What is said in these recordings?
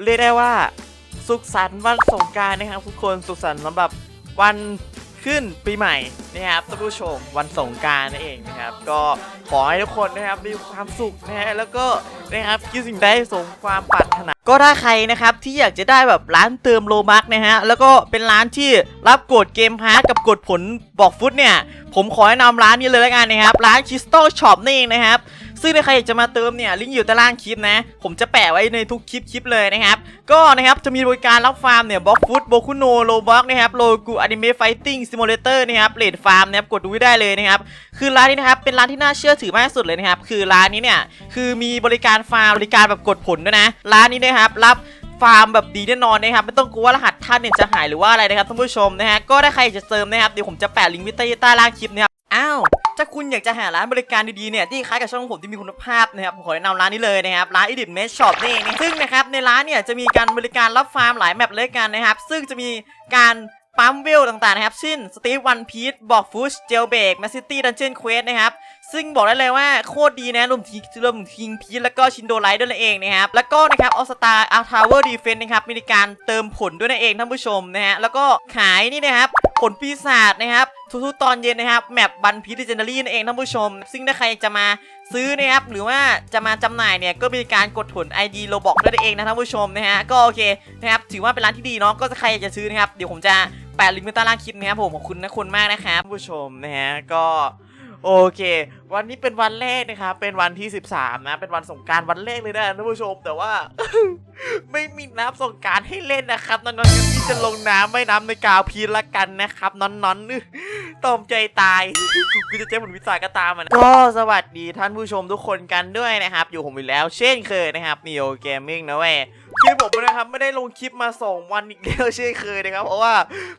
เรียกได้ว่าสุขสันต์วันสงการนะครับทุกคนสุขสันต์สำหรับวันขึ้นปีใหม่นะครับท่านผู้ชมวันสงการนั่นเองนะครับ ก็ขอให้ทุกคนนะครับมีความสุขนะฮะแล้วก็นะครับคิดสิ่งใดสมความปรารถนาก็ถ้าใครนะครับที่อยากจะได้แบบร้านเติมโลบักนะฮะแล้วก็เป็นร้านที่รับกดเกมพาร์กับกดผลบอกฟุตเนี่ย ผมขอแนะนำร้านนี้เลยแล้วกันนะครับ ร้าน Crystal Shop นี่เองนะครับ ซึ่งถ้าใครอยากจะมาเติมเนี่ยลิงก์อยู่ใต้ล่างคลิปนะ ผมจะแปะไว้ในทุกคลิปคลิปเลยนะครับ ก็นะครับจะมีบริการรับฟาร์มเนี่ยบล็อกฟุตโบคุโนโลบ็อกนะครับโลกูอนิเมะไฟติ้งซิมูเลเตอร์นะครับเลดฟาร์มนะครับกดดูได้เลยนะครับคือร้านนี้นะครับเป็นร้านที่น่าเชื่อถือมากที่สุดเลยนะครับคือร้านนี้เนี่ยคือมีบริการฟาร์มบริการแบบกดผลด้วยนะ ร้านนี้นะครับรับฟาร์มแบบดีแน่นอนนะครับไม่ต้องกลัวว่ารหัสท่านเนี่ยจะหายหรือว่าอะไรนะครับท่านผู้ชมนะฮะก็ถ้าใครจะเติมนะครับเดี๋ยวผมจะแปะลิงก์ไว้ใต้ใต้ล่างคลิปนะครับ ถ้าคุณอยากจะหาร้านบริการดีๆเนี่ยที่คล้ายกับช่องผมที่มีคุณภาพนะครับผมขอแนะนำร้านนี้เลยนะครับร้าน Edit m e s h Shop นี่เองนะซึ่งนะครับในร้านเนี่ยจะมีการบริการรับฟาร์มหลายแมปเลยกันนะครับซึ่งจะมีการปั๊มเวลต่างๆนะครับเช่นสตีฟวันพีทบอกฟูชเจลเบกแมสซิตี้ดันเจียนเควสนะครับ ซึ่งบอกได้เลยว่าโคตรดีนะรวมถึงรวมถึงคิงพีแล้วก็ชินโดไลท์ด้วยนั่นเองนะครับแล้วก็นะครับออสตาอาร์ทาวเวอร์ดีเฟนต์นะครับมีการเติมผลด้วยนั่นเองท่านผู้ชมนะฮะแล้วก็ขายนี่นะครับผลปีศาจนะครับทุกๆตอนเย็นนะครับแมปบันพีดิเจนเดารี่นั่นเองท่านผู้ชม ซึ่งถ้าใครจะมาซื้อนะครับหรือว่าจะมาจำหน่ายเนี่ยก็มีการกดผล ID โลบอกด้วยนั่นเองนะท่านผู้ชมนะฮะก็โอเคนะครับถือว่าเป็นร้านที่ดีเนาะก็ใครอยากจะซื้อนะครับเดี๋ยวผมจะแปะลิงก์ไว้ใต้ล่างคลิปนะครับผมขอบคุณนะคุณมากนะครับท่านผู้ชมนะฮะก็โอเค วันนี้เป็นวันแรกนะครับ เป็นวันที่ 13 นะ เป็นวันสงการวันแรกเลยนะท่านผู้ชม แต่ว่า ไม่มีน้ำสงการให้เล่นนะครับนอนๆที่จะลงน้ำไม่น้ำในกาวพีละกันนะครับนอนๆตอมใจตายกูจะเจ๊ผลวิสาก็ตามมันก็สวัสดีท่านผู้ชมทุกคนกันด้วยนะครับ อยู่ผมอีกแล้ว เช่นเคยนะครับนีโอเกมมิ่งนะเว้ยคือผมนะครับไม่ได้ลงคลิปมาสองวันอีกแล้วเช่นเคยนะครับ เพราะว่า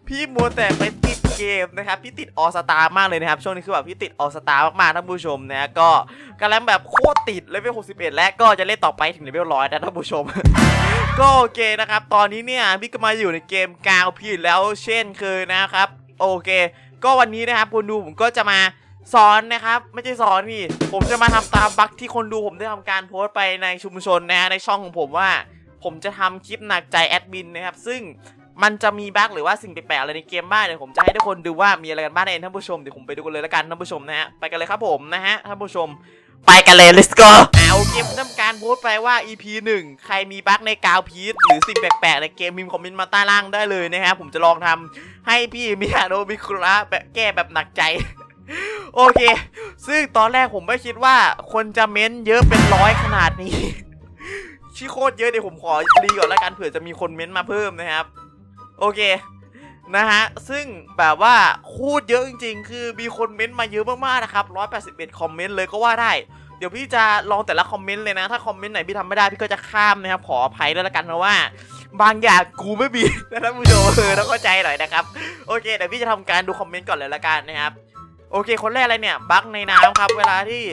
พี่มัวแต่ไปติดเกมนะครับ พี่ติดออสตามากเลยนะครับ ช่วงนี้คือแบบพี่ติดออสตามากๆท่านผู้ชชมนะก็กำลังแบบโคตรติดเลเวล61 และก็จะเล่นต่อไปถึงเลเวลร้อยนะท่านผู้ชม ก็โอเคนะครับ ตอนนี้เนี่ยพี่ก็มาอยู่ในเกมกาวพีแล้วเช่นเคยนะครับ โอเค ก็วันนี้นะครับคนดูผมก็จะมาสอนนะครับ ไม่ใช่สอนนี่ ผมจะมาทำตามบั๊กที่คนดูผมได้ทำการโพสต์ไปในชุมชนนะฮะในช่องของผมว่า ผมจะทำคลิปหนักใจแอดมินนะครับ ซึ่ง มันจะมีบั๊กหรือว่าสิ่งแปลกๆอะไรในเกมบ้างเดี๋ยวผมจะให้ทุกคนดูว่ามีอะไรกันบ้างในท่านผู้ชมเดี๋ยวผมไปดูกันเลยละกันท่านผู้ชมนะฮะไปกันเลยครับผมนะฮะท่านผู้ชม ไปกันเลย let's go อ่าเคผมทำการโพสต์ไปว่า EP 1 ใครมีบั๊กในกาวพีทหรือสิ่งแปลกๆในเกมมิมพ์คอมเมนต์มาใต้ล่างได้เลยนะครับผมจะลองทำให้พี่มิฮาโนมิคุระแก้แบบหนักใจโอเค ซึ่งตอนแรกผมไม่คิดว่าคนจะเม้นเยอะเป็นร้อยขนาดนี้ชิโคตรเยอะเดี๋ยวผมขอรีก่อนแล้วกันเผื่อจะมีคนเม้นต์มาเพิ่มนะครับ โอเคนะฮะ ซึ่งแบบว่าคตรเยอะจริง ๆ คือมีคนเม้นต์มาเยอะมากๆนะครับ 181 คอมเมนต์เลยก็ว่าได้ เดี๋ยวพี่จะลองแต่ละคอมเมนต์เลยนะ ถ้าคอมเมนต์ไหนพี่ทำไม่ได้พี่ก็จะข้ามนะครับ ขออภัยด้วละกันเพราะว่า บางอย่างกูไม่มีนะท่านผู้ชมเออต้องเข้าใจหน่อยนะครับ โอเคเดี๋ยวพี่จะทำการดูคอมเมนต์ก่อนเลยละกันนะครับ โอเค คนแรกอะไรเนี่ย บั๊กในน้ำครับ เวลาที่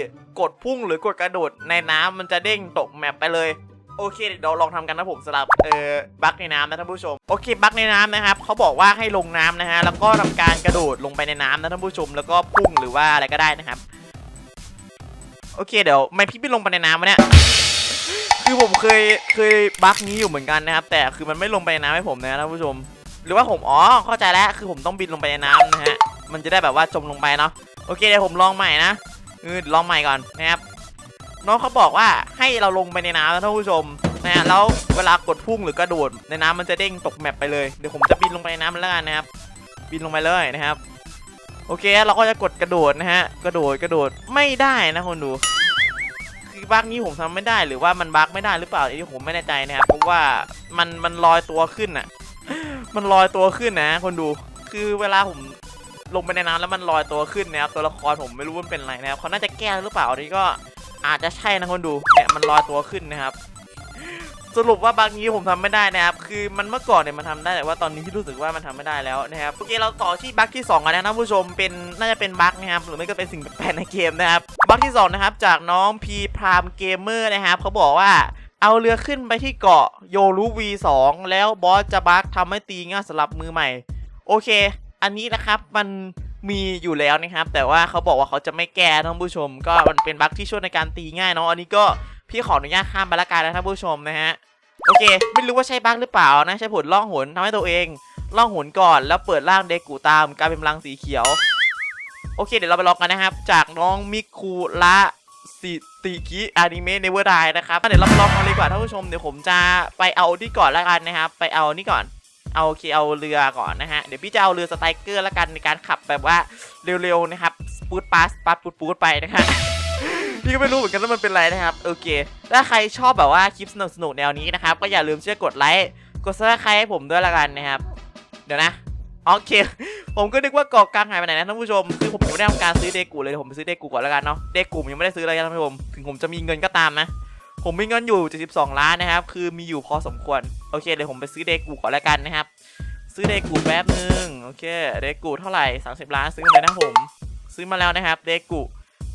กดพุ่งหรือกดกระโดดในน้ำมันจะเด้งตกแมปไปเลย โอเคเดี๋ยวลองทำกันนะผมสำหรับเอ่อบั๊กในน้ำนะท่านผู้ชมโอเคบั๊กในน้ำนะครับเขาบอกว่าให้ลงน้ำนะฮะแล้วก็ทำการกระโดดลงไปในน้ำนะท่านผู้ชม แล้วก็พุ่งหรือว่าอะไรก็ได้นะครับ โอเคเดี๋ยวไม่พี่ไม่ลงไปในน้ำวะเนี่ยคือผมเคยเคยบั๊กนี้อยู่เหมือนกันนะครับ แต่คือมันไม่ลงไปในน้ำให้ผมนะท่านผู้ชม หรือว่าผมอ๋อเข้าใจแล้วคือผมต้องบินลงไปในน้ำนะฮะมันจะได้แบบว่าจมลงไปเนาะโอเคเดี๋ยวผมลองใหม่นะเออลองใหม่ก่อนนะครับ น้องเขาบอกว่าให้เราลงไปในน้ำนะท่านผู้ชมนะฮะแล้วเวลากดพุ่งหรือกระโดดในน้ำมันจะเด้งตกแมปไปเลยเดี๋ยวผมจะบินลงไปในน้ำแล้วกันนะครับ บินลงไปเลยนะครับ โอเคเราก็จะกดกระโดดนะฮะกระโดดกระโดดไม่ได้นะคนดูคือบั๊กนี้ผมทำไม่ได้หรือว่ามันบั๊กไม่ได้หรือเปล่าอันนี้ผมไม่แน่ใจนะครับเพราะว่ามันมันลอยตัวขึ้นอะ มันลอยตัวขึ้นนะ คนดูคือเวลาผมลงไปในน้ำแล้วมันลอยตัวขึ้นนะครับตัวละครผมไม่รู้ว่ามันเป็นอะไรนะครับเขาน่าจะแก้หรือเปล่าอันนี้ก็ อาจจะใช่นะคนดูเนี่ยมันลอยตัวขึ้นนะครับ สรุปว่าบั๊กนี้ผมทำไม่ได้นะครับ คือมันเมื่อก่อนเนี่ยมันทำได้แต่ว่าตอนนี้ที่รู้สึกว่ามันทำไม่ได้แล้วนะครับโอเคเราต่อที่บั๊กที่2กันนะท่านผู้ชมเป็นน่าจะเป็นบั๊กนะครับหรือไม่ก็เป็นสิ่งแปลกในเกมนะครับบั๊กที่2นะครับจากน้องพีพรามเกมเมอร์นะครับเขาบอกว่าเอาเรือขึ้นไปที่เกาะโยรู V2 แล้วบอสจะบั๊กทำให้ตีง่ายสำหรับมือใหม่ โอเค อันนี้นะครับมัน มีอยู่แล้วนะครับ แต่ว่าเขาบอกว่าเขาจะไม่แก้ท่านผู้ชม ก็มันเป็นบั๊กที่ช่วยในการตีง่ายเนาะอันนี้ก็พี่ขออนุญาตข้ามไปละกันนะท่านผู้ชมนะฮะโอเค ไม่รู้ว่าใช่บั๊กหรือเปล่านะใช้ผลล่องหนทำให้ตัวเองล่องหนก่อน แล้วเปิดร่างเดกูตามกลายเป็นพลังสีเขียว โอเค เดี๋ยวเราไปลองกันนะครับ จากน้องมิคุระสิติกิอนิเมะเนเวอร์ไดนะครับเดี๋ยวเราไปลองกันเลยดีกว่าท่านผู้ชมเดี๋ยวผมจะไปเอาที่ก่อนล้วกันนะครับ ไปเอานี่ก่อน เอาโอเคเอาเรือก่อนนะฮะ เดี๋ยวพี่จะเอาเรือสไตรเกอร์แล้วกันในการขับแบบว่าเร็วๆนะครับปูดปาสปาดปูดปูดไปนะฮะพี่ก็ไม่รู้เหมือนกันว่ามันเป็นอะไรนะครับโอเคถ้าใครชอบแบบว่าคลิปสนุกๆแนวนี้นะครับก็อย่าลืมเชื่อกดไลค์กดซับสไครต์ให้ผมด้วยละกันนะครับ เดี๋ยวนะโอเค ผมก็นึกว่าเกาะกลางหายไปไหนนะท่านผู้ชมคือผมยังไม่ได้ทำการซื้อเดกูเลยเดี๋ยผมไปซื้อเดกูก่อนล้วกันเนาะเดกูผมยังไม่ได้ซื้อเลยนะท่านผู้ชมถึงผมจะมีเงินก็ตามนะ ผมมีเงินอยู่72ล้านนะครับ คือมีอยู่พอสมควร โอเคเดี๋ยวผมไปซื้อเดกูก่อนแล้วกันนะครับ ซื้อเดกูแป๊บนึง โอเค เดกูเท่าไหร่ 30 ล้านซื้อเลยนะผม ซื้อมาแล้วนะครับ เดกู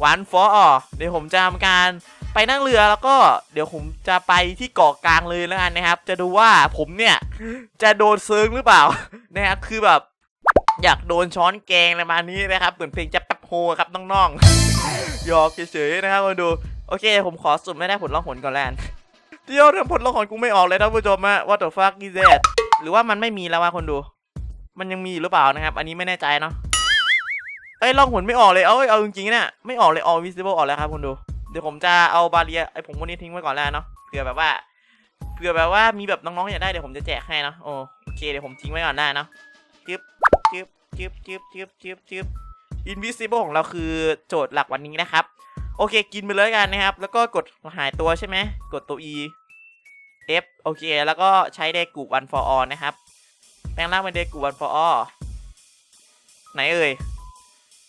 วันฟอร์เดี๋ยวผมจะทำการไปนั่งเรือแล้วก็เดี๋ยวผมจะไปที่เกาะกลางเลยแล้วกันนะครับ จะดูว่าผมเนี่ยจะโดนเซิร์งหรือเปล่านะครับ คือแบบอยากโดนช้อนแกงอะไรมานี้นะครับ เหมือนเพลงจะปับโฮครับน้องๆหยอกเฉยๆนะครับมาดู โอเค ผมขอสุ่มไม่ได้ผลล่องหนก่อนแล้วกันเดี๋ยวเรื่องผลล่องหนกูไม่ออกเลยท่านผู้ชมอะว่า the fuck is that หรือว่ามันไม่มีแล้ววะคนดู มันยังมีหรือเปล่านะครับ อันนี้ไม่แน่ใจเนาะเอ้ยล่องหนไม่ออกเลยเอ้ยเอาจริงๆเนี่ยไม่ออกเลย all visible ออกแล้วครับคุณดูเดี๋ยวผมจะเอาบาเรียไอ้ผมคนนี้ทิ้งไว้ก่อนแล้วเนาะเผื่อแบบว่าเผื่อแบบว่ามีแบบน้องๆอยากได้เดี๋ยวผมจะแจกให้เนาะโอเคเดี๋ยวผมทิ้งไว้ก่อนได้เนาะจึ๊บจึ๊บจึ๊บจึ๊บจึ๊บจึ๊บจึ๊บ invisible ของเราคือโจทย์หลักวันนี้นะครับ โอเค กินไปเลยกันนะครับ แล้วก็กดหายตัวใช่ไหมกดตัว e f โอเค แล้วก็ใช้เดกู one for all นะครับ แปลงร่างเป็นเดกู one for all ไหนเอ่ย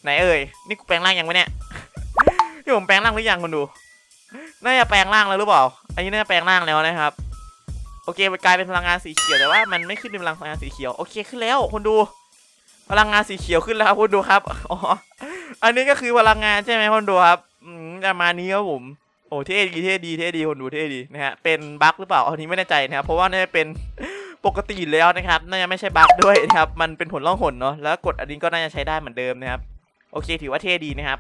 ไหนเอ่ย นี่กูแปลงร่างยังไงเนี่ยนี่ผมแปลงร่างหรือยังคุณดู น่าจะแปลงร่างแล้วหรือเปล่า อันนี้น่าจะแปลงร่างแล้วนะครับ โอเคมันกลายเป็นพลังงานสีเขียวแต่ว่ามันไม่ขึ้นเป็นพลังงานสีเขียว โอเคขึ้นแล้วคุณดู พลังงานสีเขียวขึ้นแล้วครับคุณดูครับ อ๋อ อันนี้ก็คือพลังงานใช่ไหมคุณดูครับ ประมาณนี้ครับผมโอ้เท่ดีเท่ดีเท่ดีคนดูเท่ดีนะฮะเป็นบั๊กหรือเปล่าอันนี้ไม่แน่ใจนะครับเพราะว่าน่าจะเป็นปกติแล้วนะครับน่าจะไม่ใช่บั๊กด้วยนะครับมันเป็นผลล่องหนเนาะแล้วกดอันนี้ก็น่าจะใช้ได้เหมือนเดิมนะครับโอเคถือว่าเท่ดีนะครับ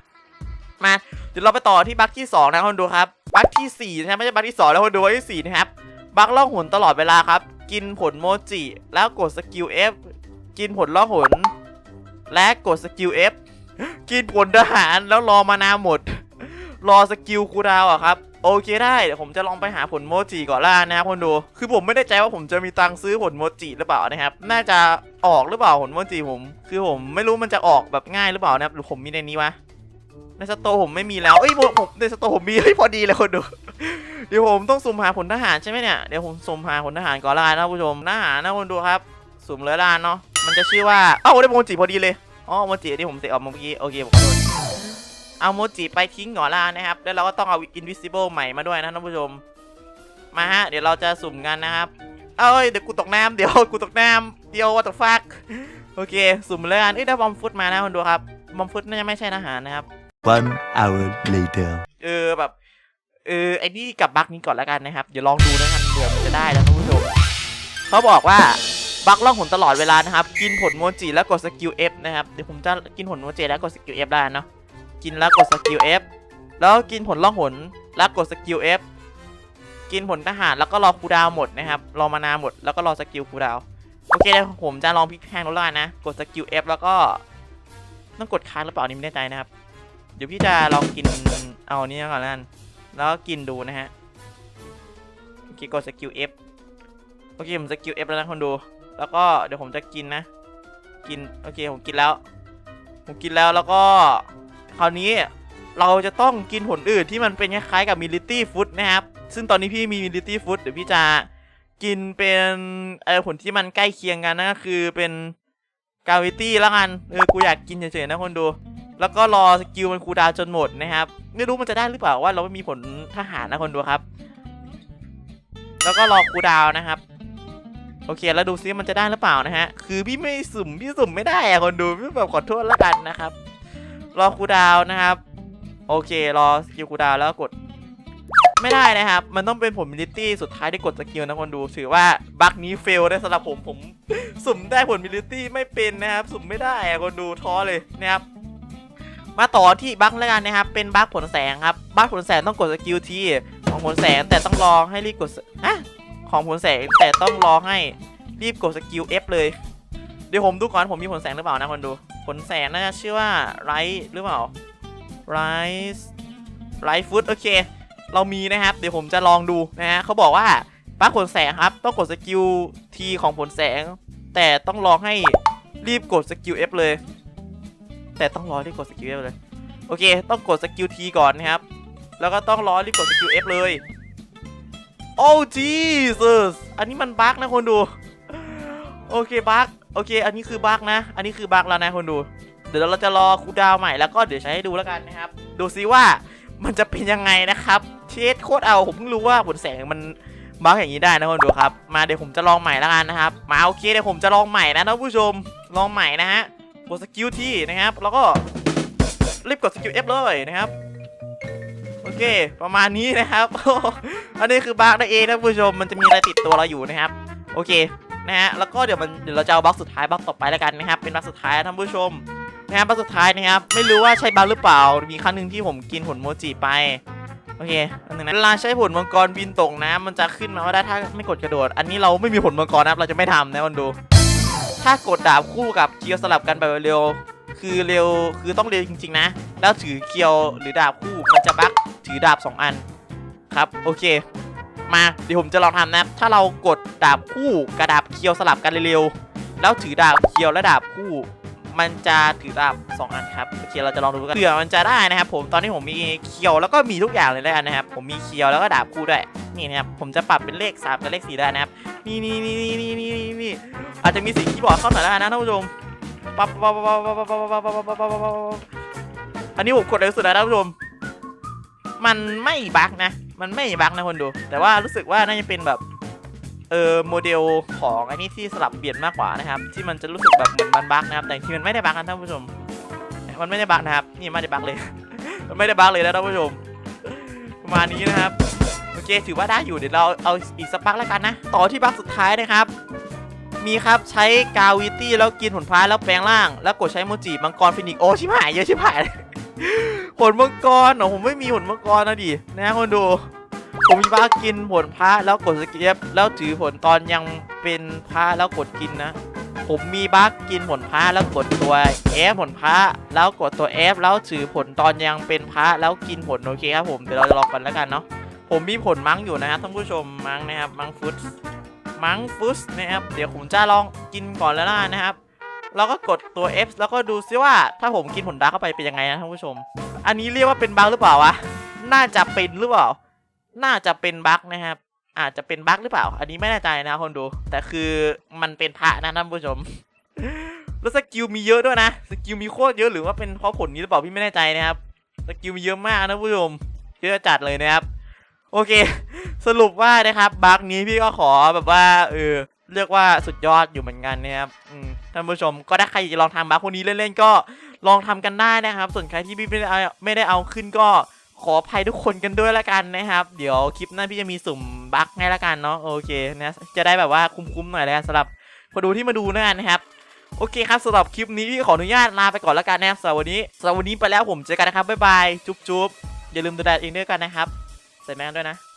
มาเดี๋ยวเราไปต่อที่บั๊กที่2นะคนดูครับบั๊กที่4นะครับไม่ใช่บั๊กที่2แล้วคนดูบั๊กที่4นะครับบั๊กล่องหนตลอดเวลาครับ กินผลโมจิแล้วกดสกิล F กินผลล่องหนและกดสกิล F กินผลทหารแล้วรอมานาหมด รอสกิลคูดาวอะครับโอเคได้เดี๋ยวผมจะลองไปหาผลโมจิก่อนล่ะนะครับคนดู คือผมไม่ได้ใจว่าผมจะมีตังค์ซื้อผลโมจิหรือเปล่านะครับ น่าจะออกหรือเปล่าผลโมจิผม คือผมไม่รู้มันจะออกแบบง่ายหรือเปล่านะครับหรือผมมีในนี้วะในสตร์ผมไม่มีแล้วเอ้ยผมในสตร์ผมมีเฮ้ยพอดีเลยคนดู เดี๋ยวผมต้องสุ่มหาผลทหารใช่ไหมเนี่ยเดี๋ยวผมสุ่มหาผลทหารก่อนละกันะผู้ชมทหารนะคนดูครับ สุ่มเลยละกันเนาะมันจะชื่อว่าเอ้าได้โมจิพอดีเลยอ๋อโมจิที่ผมเตะออกเมื่อกี้โอเคผมโทษ เอาโมจิไปทิ้งก่อนละกันนะครับ แล้วเราก็ต้องเอา invisible ใหม่มาด้วยนะท่านผู้ชม มาฮะ เดี๋ยวเราจะสุ่มกันนะครับ เอ้ย เดี๋ยวกูตกน้ำเดี๋ยวกูตกน้ำเดี๋ยว what the fuck โอเค สุ่มเลยกันเอ้ยได้บอมฟุตมานะคนดูครับ บอมฟุตน่าจะไม่ใช่ทหารนะครับ One hour later. เออแบบ เออไอ้นี่กับบั๊กนี้ก่อนแล้วกันนะครับ เดี๋ยวลองดูนะกันเผื่อมันจะได้แล้วท่านผู้ชมเขาบอกว่าบั๊กล่องหนตลอดเวลานะครับ กินผลโมจิแล้วกดสกิล F นะครับ เดี๋ยวผมจะกินผลโมจิแล้วกดสกิล F ได้เนาะ กินแล้วกดสกิล F แล้วกินผลล่องหนแล้วกดสกิล F กินผลทหารแล้วก็รอคูดาวหมดนะครับ รอมานาหมดแล้วก็รอสกิลคูดาวโอเคเดี๋ยวผมจะลองพลิกแพงดูแล้วนะ กดสกิล F แล้วก็ต้องกดค้างหรือเปล่านี่ไม่แน่ใจนะครับ เดี๋ยวพี่จะลองกินเอาอันนี้ก่อนแล้วกันแล้วก็กินดูนะฮะโอเคกดสกิล F โอเคผมสกิล F แล้วนะคนดู แล้วก็เดี๋ยวผมจะกินนะ กินโอเคผมกินแล้ว ผมกินแล้วแล้วก็ คราวนี้เราจะต้องกินผลอื่นที่มันเป็นคล้ายๆกับมิลิตี้ฟู้ดนะครับ ซึ่งตอนนี้พี่มีมิลิตี้ฟู้ดเดี๋ยวพี่จะกินเป็นเออผลที่มันใกล้เคียงกันนั่นก็คือเป็นกาวิตี้แล้วกันเออกูอยากกินเฉยๆนะคนดู แล้วก็รอสกิลมันคูดาวจนหมดนะครับไม่รู้มันจะได้หรือเปล่าว่าเราไม่มีผลทหารนะคนดูครับ แล้วก็รอคูดาวนะครับ โอเค แล้วดูซิมันจะได้หรือเปล่านะฮะคือพี่ไม่สุ่มพี่สุ่มไม่ได้อะคนดูพี่แบบขอโทษล้วกันนะครับ รอคูดาวนะครับ โอเค รอสกิลคูดาวแล้วกด ไม่ได้นะครับ มันต้องเป็นผลมิลิตี้สุดท้ายที่กดสกิลนะคนดู ถือว่าบั๊กนี้เฟลได้สำหรับผมผม สุ่มได้ผลมิลิตี้ไม่เป็นนะครับ สุ่มไม่ได้คนดูท้อเลยนะครับมาต่อที่บั๊กแล้วกันนะครับ เป็นบั๊กผลแสงครับ บั๊กผลแสงต้องกดสกิลทีของผลแสงแต่ต้องรอให้รีบกดฮะของผลแสงแต่ต้องรอให้รีบกดสกิล F เลย เดี๋ยวผมดูก่อนผมมีผลแสงหรือเปล่านะคนดู ผลแสงน่าจะชื่อว่าไรหรือเปล่าไรไรฟุตโอเค เรามีนะครับ เดี๋ยวผมจะลองดูนะฮะเขาบอกว่าป้าผลแสงครับ ต้องกดสกิล T ของผลแสง แต่ต้องรอให้รีบกดสกิล F เลย แต่ต้องรอรีบกดสกิล F เลย โอเค ต้องกดสกิล T ก่อนนะครับ แล้วก็ต้องรอรีบกดสกิล F เลย โอ้จีสอันนี้มันบั๊กนะคนดู โอเคบั๊ก โอเค อันนี้คือบั๊กนะ อันนี้คือบั๊กแล้วนะคนดู เดี๋ยวเราจะรอคูดาวใหม่แล้วก็เดี๋ยวใช้ให้ดูแล้วกันนะครับ ดูซิว่ามันจะเป็นยังไงนะครับ เชดโคตรเอา ผมเพิ่งรู้ว่าผลแสงมันบั๊กอย่างนี้ได้นะคนดูครับ มาเดี๋ยวผมจะลองใหม่แล้วกันนะครับ มาโอเคเดี๋ยวผมจะลองใหม่นะท่านผู้ชม ลองใหม่นะฮะ กดสกิลที่นะครับ แล้วก็รีบกดสกิล F เลยนะครับ โอเค ประมาณนี้นะครับ อันนี้คือบั๊กนั่นเองท่านผู้ชม มันจะมีอะไรติดตัวเราอยู่นะครับ โอเค นะฮะแล้วก็เดี๋ยวมันเดี๋ยวเราจะเอาบั๊กสุดท้ายบั๊กต่อไปแล้วกันนะครับเป็นบั๊กสุดท้ายนะท่านผู้ชมนะครับบั๊กสุดท้ายนะครับไม่รู้ว่าใช่บั๊กหรือเปล่า มีครั้งหนึ่งที่ผมกินผลโมจิไปโอเคอันหนึ่งนะเวลาใช้ผลมังกรบินตกน้ำมันจะขึ้นมาว่าได้ถ้าไม่กดกระโดด อันนี้เราไม่มีผลมังกรนะครับเราจะไม่ทำนะมันดู ถ้ากดดาบคู่กับเคียวสลับกันแบบเร็วคือเร็วคือต้องเร็วจริง ๆ นะ แล้วถือเคียวหรือดาบคู่มันจะบั๊กถือดาบ 2 อันครับ โอเค มาเดี๋ยวผมจะลองทำนะถ้าเรากดดาบคู่กับดาบเคียวสลับกันเร็วๆแล้วถือดาบเคียวและดาบคู่ มันจะถือดาบ2อันครับโอเคเราจะลองดูกันเผื่อมันจะได้นะครับ ผมตอนนี้ผมมีเคียวแล้วก็มีทุกอย่างเลยแล้วกันนะครับ ผมมีเคียวแล้วก็ดาบคู่ด้วยนี่นะครับผมจะปรับเป็นเลข3กับเลข4ได้นะครับนี่นี่นี่นี่นี่นี่นี่อาจจะมีสียงคีย์บอร์ดเข้าหน่อยแล้วนะท่านผู้ชมปั๊บปั๊บปั๊บปั๊บปั๊บปั๊บปั๊บปั๊บปั๊บปั๊บปั๊บปั๊บอันนี้ผมกดเร็วสุดแล้วท่านผู้ชมมันไม่บั๊กนะ มันไม่บั๊กนะคนดู แต่ว่ารู้สึกว่าน่าจะเป็นแบบเออโมเดลของไอันนี้ที่สลับเปลี่ยนมากกว่านะครับ ที่มันจะรู้สึกแบบเหมือนมันบั๊กนะครับแต่จริงๆมันไม่ได้บั๊กนะท่านผู้ชม มันไม่ได้บั๊กนะครับ นี่ไม่ได้บั๊กเลย มันไม่ได้บั๊กเลยนะท่านผู้ชมประมาณนี้นะครับโอเคถือว่าได้อยู่เดี๋ยวเราเอาอีกสักพักแล้วกันนะ ต่อที่บั๊กสุดท้ายนะครับ มีครับใช้กาวิตี้แล้วกินผลพลายแล้วแปลงร่าง แล้วกดใช้โมจิมังกรฟินิกซ์โอชิบหายเยอะชิบหาย ผลมังกรเหรอผมไม่มีผลมังกรนะดินะคนดู ผมมีบ้ากินผลพระแล้วกดสกิปแล้วถือผลตอนยังเป็นพระแล้วกดกินนะ ผมมีบั๊กกินผลพระแล้วกดตัว F ผลพระแล้วกดตัว F แล้วถือผลตอนยังเป็นพระแล้วกินผลโอเคครับผมเดี๋ยวเราลองกันแล้วกันเนาะผมมีผลมั้งอยู่นะครับท่านผู้ชมมั้งนะครับมังฟุตมังฟุตนะครับเดี๋ยวผมจะลองกินก่อนแล้วนะครับ แล้วก็กดตัว F แล้วก็ดูซิว่าถ้าผมกินผลดาร์กเข้าไปเป็นยังไงนะท่านผู้ชม อันนี้เรียกว่าเป็นบั๊กหรือเปล่าวะ น่าจะเป็นหรือเปล่า น่าจะเป็นบั๊กนะครับ อาจจะเป็นบั๊กหรือเปล่า อันนี้ไม่แน่ใจนะคนดู แต่คือมันเป็นพระนะท่านผู้ชม แล้วสกิลมีเยอะด้วยนะ สกิลมีโคตรเยอะหรือว่าเป็นเพราะผลนี้หรือเปล่าพี่ไม่แน่ใจนะครับ สกิลมีเยอะมากนะผู้ชม เยอะจัดเลยนะครับ โอเค สรุปว่านะครับบั๊กนี้พี่ก็ขอแบบว่าเออเรียกว่าสุดยอดอยู่เหมือนกันนะครับ อืม ท่านผู้ชม ก็ถ้าใครอยากจะลองทำบั๊กพวกนี้เล่นๆก็ลองทำกันได้นะครับ ส่วนใครที่พี่ไม่ได้เอาไม่ได้เอาขึ้นก็ขออภัยทุกคนกันด้วยละกันนะครับ เดี๋ยวคลิปหน้าพี่จะมีสุ่มบั๊กให้ละกันเนาะโอเคนะจะได้แบบว่าคุ้มๆหน่อยแล้วสำหรับคนดูที่มาดูนะครับโอเคครับสำหรับคลิปนี้พี่ขออนุญาตลาไปก่อนแล้วกันนะครับสำหรับวันนี้สำหรับวันนี้ไปแล้วผมเจอกันนะครับบ๊ายบายจุ๊บๆอย่าลืมดูแลเองด้วยกันนะครับใส่แมสด้วยนะ